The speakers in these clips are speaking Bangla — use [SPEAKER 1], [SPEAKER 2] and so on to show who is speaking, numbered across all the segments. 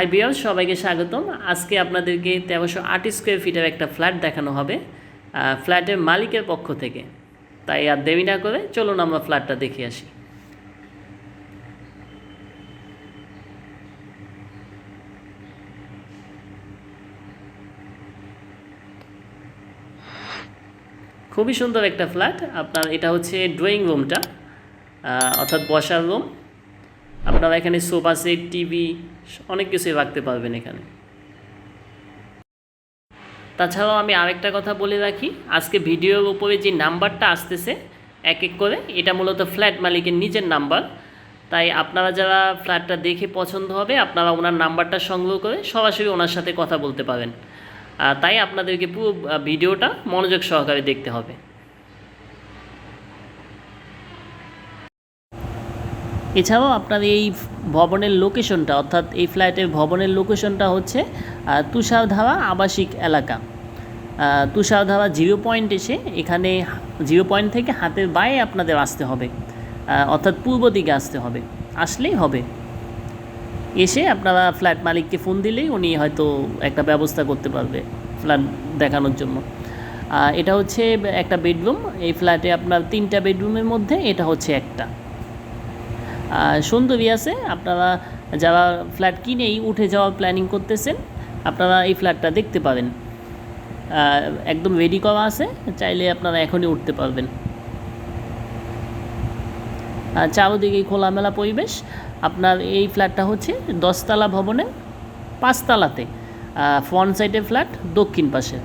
[SPEAKER 1] হাই বিয়ার সবাইকে স্বাগতম। আজকে আপনাদেরকে তেরোশো আট স্কোয়ার ফিটের একটা ফ্ল্যাট দেখানো হবে ফ্ল্যাটের মালিকের পক্ষ থেকে। তাই আর দেরি না করে চলুন আমরা ফ্ল্যাটটা দেখে আসি। খুবই সুন্দর একটা ফ্ল্যাট। আপনার এটা হচ্ছে ড্রয়িং রুমটা অর্থাৎ বসার রুম। আপনারা এখানে সোফা সেট, টিভি, অনেক কিছুই রাখতে পারবেন এখানে। তাছাড়াও আমি আরেকটা কথা বলে রাখি, আজকে ভিডিওর উপরে যে নাম্বারটা আসতেছে, এক এক করে, এটা মূলত ফ্ল্যাট মালিকের নিজের নাম্বার। তাই আপনারা যারা ফ্ল্যাটটা দেখে পছন্দ হবে, আপনারা ওনার নাম্বারটা সংগ্রহ করে সরাসরি ওনার সাথে কথা বলতে পারেন। তাই আপনাদেরকে পুরো ভিডিওটা মনোযোগ সহকারে দেখতে হবে। এছাড়াও আপনার এই ভবনের লোকেশনটা অর্থাৎ এই ফ্ল্যাটের ভবনের লোকেশনটা হচ্ছে তুষারধারা আবাসিক এলাকা। তুষারধারা জিরো পয়েন্ট এসে এখানে জিরো পয়েন্ট থেকে হাতের বায়ে আপনাদের আসতে হবে। অর্থাৎ পূর্ব দিকে আসতে হবে। আসলেই হবে। এসে আপনারা ফ্ল্যাট মালিককে ফোন দিলেই উনি হয়তো একটা ব্যবস্থা করতে পারবে ফ্ল্যাট দেখানোর জন্য। এটা হচ্ছে একটা বেডরুম এই ফ্ল্যাটে আপনার তিনটা বেডরুমের মধ্যে এটা হচ্ছে একটা। সুন্দরী আছে। আপনারা যারা ফ্ল্যাট কিনেই উঠে যাওয়ার প্ল্যানিং করতেছেন, আপনারা এই ফ্ল্যাটটা দেখতে পাবেন। একদম রেডি করা আছে, চাইলে আপনারা এখনই উঠতে পারবেন। চারোদিকে খোলামেলা পরিবেশ। আপনার এই ফ্ল্যাটটা হচ্ছে দশতলা ভবনে পাঁচতলাতে ফ্রন্ট সাইডের ফ্ল্যাট দক্ষিণ পাশে।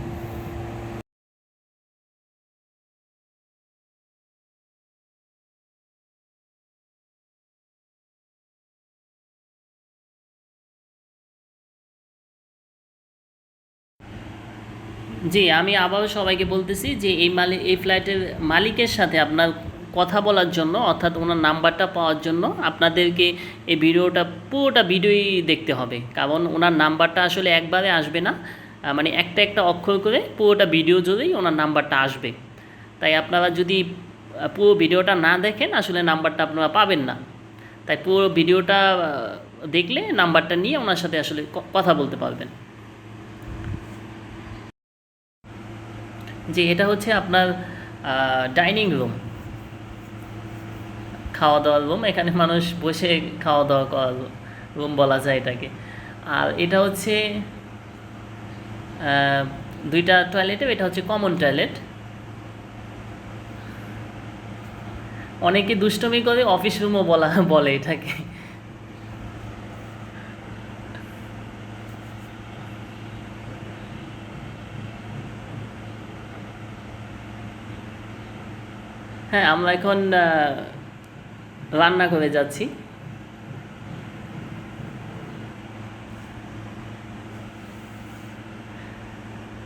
[SPEAKER 1] জি, আমি আবারও সবাইকে বলতেছি যে এই মালিক এই ফ্ল্যাটের মালিকের সাথে আপনার কথা বলার জন্য, অর্থাৎ ওনার নাম্বারটা পাওয়ার জন্য আপনাদেরকে এই ভিডিওটা, পুরোটা ভিডিওই দেখতে হবে। কারণ ওনার নাম্বারটা আসলে একবারে আসবে না। মানে একটা একটা অক্ষর করে পুরোটা ভিডিও জুড়েই ওনার নাম্বারটা আসবে। তাই আপনারা যদি পুরো ভিডিওটা না দেখেন, আসলে নাম্বারটা আপনারা পাবেন না। তাই পুরো ভিডিওটা দেখলে নাম্বারটা নিয়ে ওনার সাথে আসলে কথা বলতে পারবেন। যে এটা হচ্ছে আপনার ডাইনিং রুম খাওয়া দাওয়ার রুম এখানে মানুষ বসে খাওয়া দাওয়া করার রুম বলা যায় এটাকে। আর এটা হচ্ছে দুইটা টয়লেটে এটা হচ্ছে কমন টয়লেট অনেকে দুষ্টমি করে অফিস রুমও বলা, বলে এটাকে। হ্যাঁ আমরা এখন রান্না করে যাচ্ছি।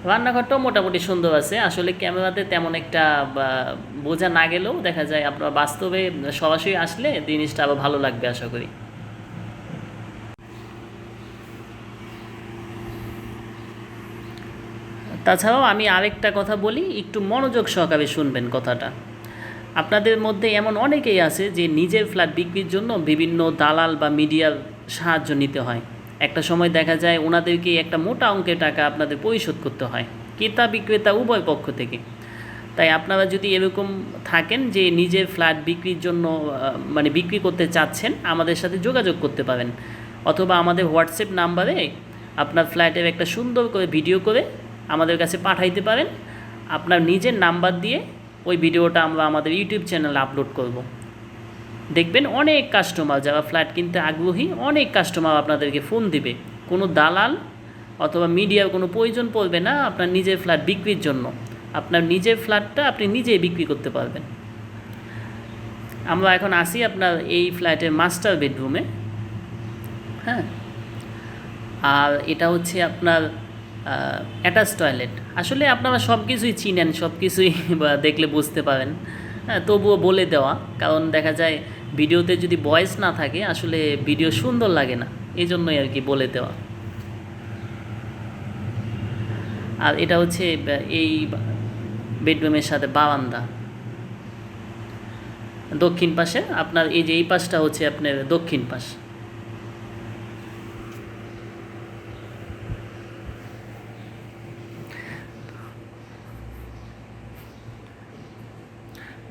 [SPEAKER 1] রান্নাঘরটাও মোটামুটি সুন্দর আছে। আসলে ক্যামেরাতে তেমন একটা বোঝা না গেলেও দেখা যায় আপনার বাস্তবে সরাসরি আসলে জিনিসটা আরও ভালো লাগবে আশা করি। তাছাড়াও আমি আরেকটা কথা বলি, একটু মনোযোগ সহকারে শুনবেন কথাটা। আপনাদের মধ্যে এমন অনেকেই আছে যে নিজের ফ্ল্যাট বিক্রির জন্য বিভিন্ন দালাল বা মিডিয়ার সাহায্য নিতে হয়। একটা সময় দেখা যায় ওনাদেরকে একটা মোটা অঙ্কের টাকা আপনাদের পরিশোধ করতে হয়, ক্রেতা বিক্রেতা উভয় পক্ষ থেকে। তাই আপনারা যদি এরকম থাকেন যে নিজের ফ্ল্যাট বিক্রির জন্য মানে বিক্রি করতে চাচ্ছেন, আমাদের সাথে যোগাযোগ করতে পারেন। অথবা আমাদের হোয়াটসঅ্যাপ নাম্বারে আপনার ফ্ল্যাটের একটা সুন্দর করে ভিডিও করে আমাদের কাছে পাঠাইতে পারেন। আপনার নিজের নাম্বার দিয়ে ওই ভিডিওটা আমরা আমাদের ইউটিউব চ্যানেলে আপলোড করব। দেখবেন অনেক কাস্টমার যারা ফ্ল্যাট কিনতে আগ্রহী, অনেক কাস্টমার আপনাদেরকে ফোন দিবে। কোনো দালাল অথবা মিডিয়ার কোনো প্রয়োজন পড়বে না আপনার নিজের ফ্ল্যাট বিক্রির জন্য। আপনার নিজের ফ্ল্যাটটা আপনি নিজেই বিক্রি করতে পারবেন। আমরা এখন আসি আপনার এই ফ্ল্যাটের মাস্টার বেডরুমে হ্যাঁ? আর এটা হচ্ছে আপনার অ্যাটাচ টয়লেট আসলে আপনারা সব কিছুই চিনেন সব কিছুই দেখলে বুঝতে পারেন। হ্যাঁ তবুও বলে দেওয়া, কারণ দেখা যায় ভিডিওতে যদি ভয়েস না থাকে, আসলে ভিডিও সুন্দর লাগে না। এই জন্যই আর কি বলে দেওয়া। আর এটা হচ্ছে এই বেডরুমের সাথে বারান্দা। দক্ষিণ পাশে আপনার, এই যে এই পাশটা হচ্ছে আপনার দক্ষিণ পাশ।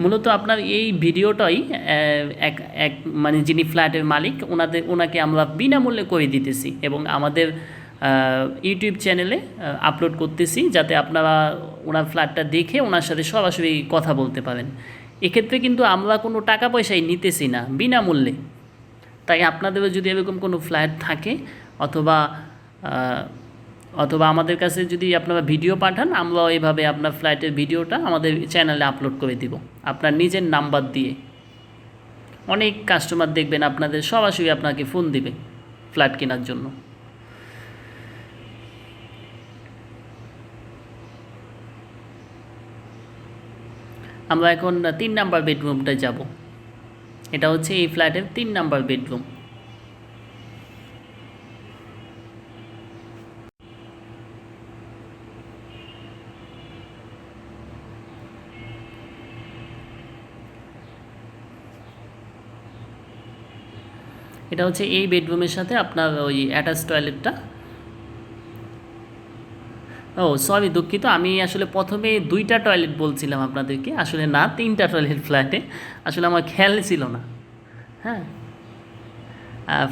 [SPEAKER 1] মূলত আপনার এই ভিডিওটাই এক এক মানে যিনি ফ্ল্যাটের মালিক ওনাদের ওনাকে আমরা বিনামূল্যে করে দিতেছি এবং আমাদের ইউটিউব চ্যানেলে আপলোড করতেছি যাতে আপনারা ওনার ফ্ল্যাটটা দেখে ওনার সাথে সরাসরি কথা বলতে পারেন। এক্ষেত্রে কিন্তু আমরা কোনো টাকা পয়সাই নিতেছি না, বিনামূল্যে। তাই আপনাদেরও যদি এরকম কোনো ফ্ল্যাট থাকে অথবা অথবা আমাদের কাছে যদি আপনারা ভিডিও পাঠান, আমরা এইভাবে আপনার ফ্ল্যাটের ভিডিওটা আমাদের চ্যানেলে আপলোড করে দিব। আপনার নিজের নাম্বার দিয়ে। অনেক কাস্টমার দেখবেন আপনাদের, সরাসরি আপনাকে ফোন দিবে ফ্ল্যাট কেনার জন্য। আমরা এখন তিন নাম্বার বেডরুমটায় যাব। এটা হচ্ছে এই ফ্ল্যাটের তিন নাম্বার বেডরুম এটা হচ্ছে এই বেডরুমের সাথে আপনার ওই অ্যাটাচ টয়লেটটা ও সরি দুঃখিত, আমি আসলে প্রথমে দুইটা টয়লেট বলছিলাম আপনাদেরকে, আসলে না, তিনটা টয়লেট ফ্ল্যাটে আসলে আমার খেয়াল ছিল না। হ্যাঁ।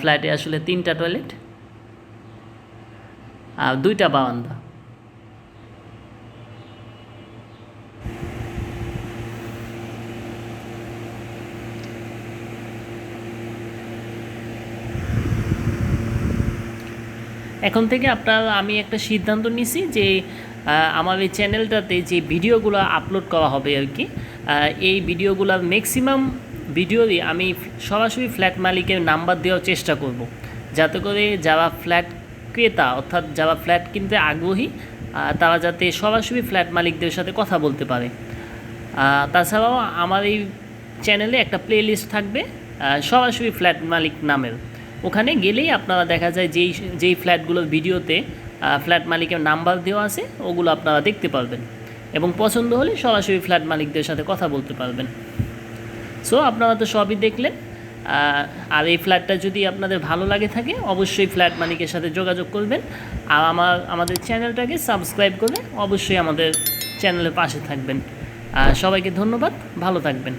[SPEAKER 1] ফ্ল্যাটে আসলে তিনটা টয়লেট আর দুইটা বারান্দা। এখন থেকে আপনার, আমি একটা সিদ্ধান্ত নিছি যে আমার এই চ্যানেলটাতে যে ভিডিওগুলো আপলোড করা হবে আর কি এই ভিডিওগুলোর ম্যাক্সিমাম ভিডিওরই আমি সরাসরি ফ্ল্যাট মালিকের নাম্বার দেওয়ার চেষ্টা করব। যাতে করে যারা ফ্ল্যাট ক্রেতা, অর্থাৎ যারা ফ্ল্যাট কিনতে আগ্রহী তারা যাতে সরাসরি ফ্ল্যাট মালিকদের সাথে কথা বলতে পারে। তাছাড়াও আমার এই চ্যানেলে একটা প্লে লিস্ট থাকবে সরাসরি ফ্ল্যাট মালিক নামের। ওখানে গেলেই আপনারা দেখা যায় যেই যেই ফ্ল্যাটগুলোর ভিডিওতে ফ্ল্যাট মালিকের নাম্বার দেওয়া আছে, ওগুলো আপনারা দেখতে পারবেন। এবং পছন্দ হলে সরাসরি ফ্ল্যাট মালিকদের সাথে কথা বলতে পারবেন। সো আপনারা তো সবই দেখলেন। আর এই ফ্ল্যাটটা যদি আপনাদের ভালো লাগে থাকে, অবশ্যই ফ্ল্যাট মালিকের সাথে যোগাযোগ করবেন। আর আমার, আমাদের চ্যানেলটাকে সাবস্ক্রাইব করে অবশ্যই আমাদের চ্যানেলের পাশে থাকবেন। সবাইকে ধন্যবাদ, ভালো থাকবেন।